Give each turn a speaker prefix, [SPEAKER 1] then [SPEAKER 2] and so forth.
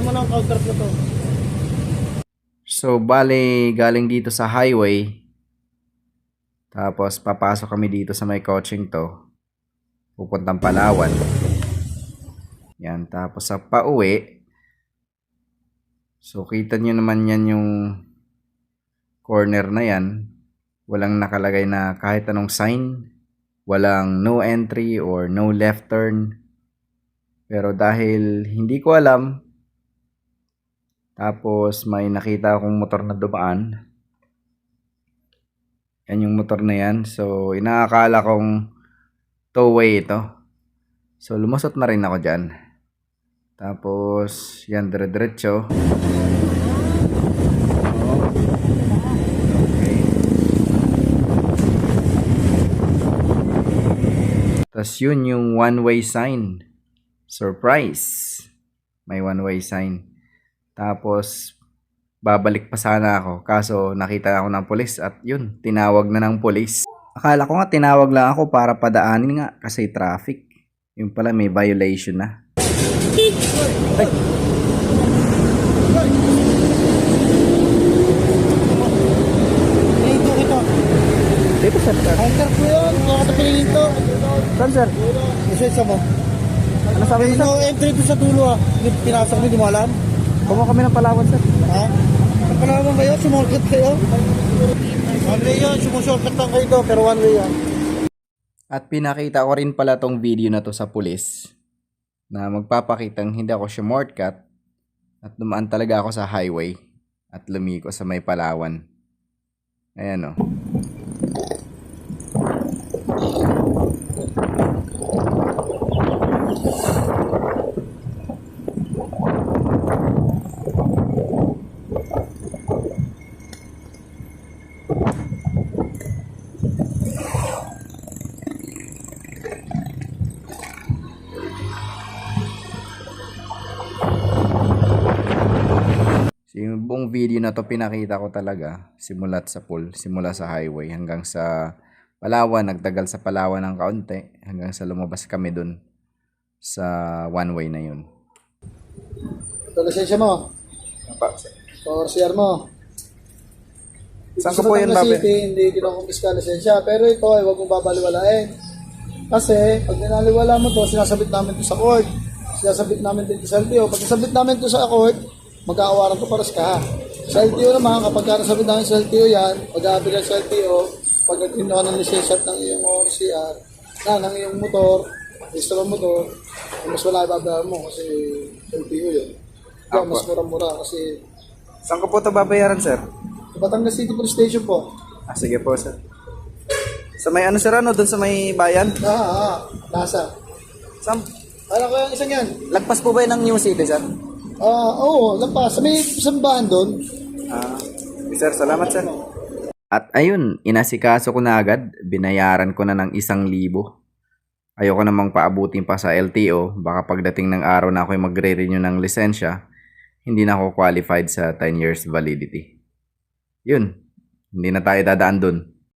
[SPEAKER 1] Sakay mo ng counter ko to.
[SPEAKER 2] So, bale, galing dito sa highway. Tapos, papasok kami dito sa may coaching to. Pupuntang Palawan. Yan. Tapos, sa pauwi. So, kita nyo naman yan yung corner na yan. Walang nakalagay na kahit anong sign. Walang no entry or no left turn. Pero dahil hindi ko alam, tapos may nakita akong motor na dumaan. Yan yung motor na yan. So, inaakala kong two-way ito. So, lumusot na rin ako dyan. Tapos, yan, dire-diretso. Tapos, yun yung one-way sign. Surprise! May one-way sign. Tapos, babalik pa sana ako. Kaso, nakita ako ng polis at yun, tinawag na ng polis. Akala ko nga tinawag lang ako para padaanin nga kasi traffic. Yung pala may violation na. Ay.
[SPEAKER 1] Dito ito.
[SPEAKER 2] Dito sir.
[SPEAKER 1] Counter ko yun. Mga katapilin ito.
[SPEAKER 2] Saan sir?
[SPEAKER 1] Lisensya mo.
[SPEAKER 2] Ano sabi
[SPEAKER 1] May no entry to sa dulo ah. Pinasok mo, di mo alam?
[SPEAKER 2] Kumuha kami ng Palawan sir.
[SPEAKER 1] Ha? Panaman kayo? Sumorkat kayo? One way yun. Sumushortcut lang kayo doon. Pero one way yan.
[SPEAKER 2] At pinakita ko rin pala tong video na to sa pulis na magpapakitang hindi ako shortcut at dumaan talaga ako sa highway at lumiko sa may Palawan. Ayan oh. o. So, buong video na to pinakita ko talaga simulat sa pool, simula sa highway hanggang sa Palawan, nagtagal sa Palawan ng kaunti hanggang sa lumabas kami dun sa one way na yun.
[SPEAKER 1] Ito lisensya mo. Or CR mo.
[SPEAKER 2] Saan
[SPEAKER 1] Sa
[SPEAKER 2] ko po yun, Babe?
[SPEAKER 1] City, hindi kinukumpis lisensya. Pero ito ay huwag mong babaliwalain. Kasi pag ninaliwala mo to, sinasabit namin to sa court. Sinasabit namin dito sa LTO. Pag nasabit namin to sa court, mag-aawaran to paras ka. Sa LTO naman, kapag ka nasabit namin sa LTO yan, pag-aabigan sa LTO, pag nagtino ka ng lisensya at ng iyong ORCR, na, ng iyong motor, registro ng motor, mas wala ibabayaran mo kasi LTO yun.
[SPEAKER 2] Apo.
[SPEAKER 1] mas mura-mura kasi
[SPEAKER 2] Saan ko po ito babayaran, sir?
[SPEAKER 1] sa Batangas City Police Station po.
[SPEAKER 2] Ah, sige po, sir. Sa may ano, sir, ano? Doon sa may bayan?
[SPEAKER 1] Ah, ah, nasa.
[SPEAKER 2] Saan?
[SPEAKER 1] Ano ko yung isang yan?
[SPEAKER 2] Lagpas po ba yun ng New City, sir?
[SPEAKER 1] Ah, oo, lampas. May sambahan doon.
[SPEAKER 2] Ah, sir, salamat, sir. At ayun, inasikaso ko na agad. Binayaran ko na ng isang libo. Ayoko namang paabutin pa sa LTO. Baka pagdating ng araw na ako'y magre-renew ng lisensya, hindi na ako qualified sa 10 years validity. Yun, hindi na tayo dadaan dun.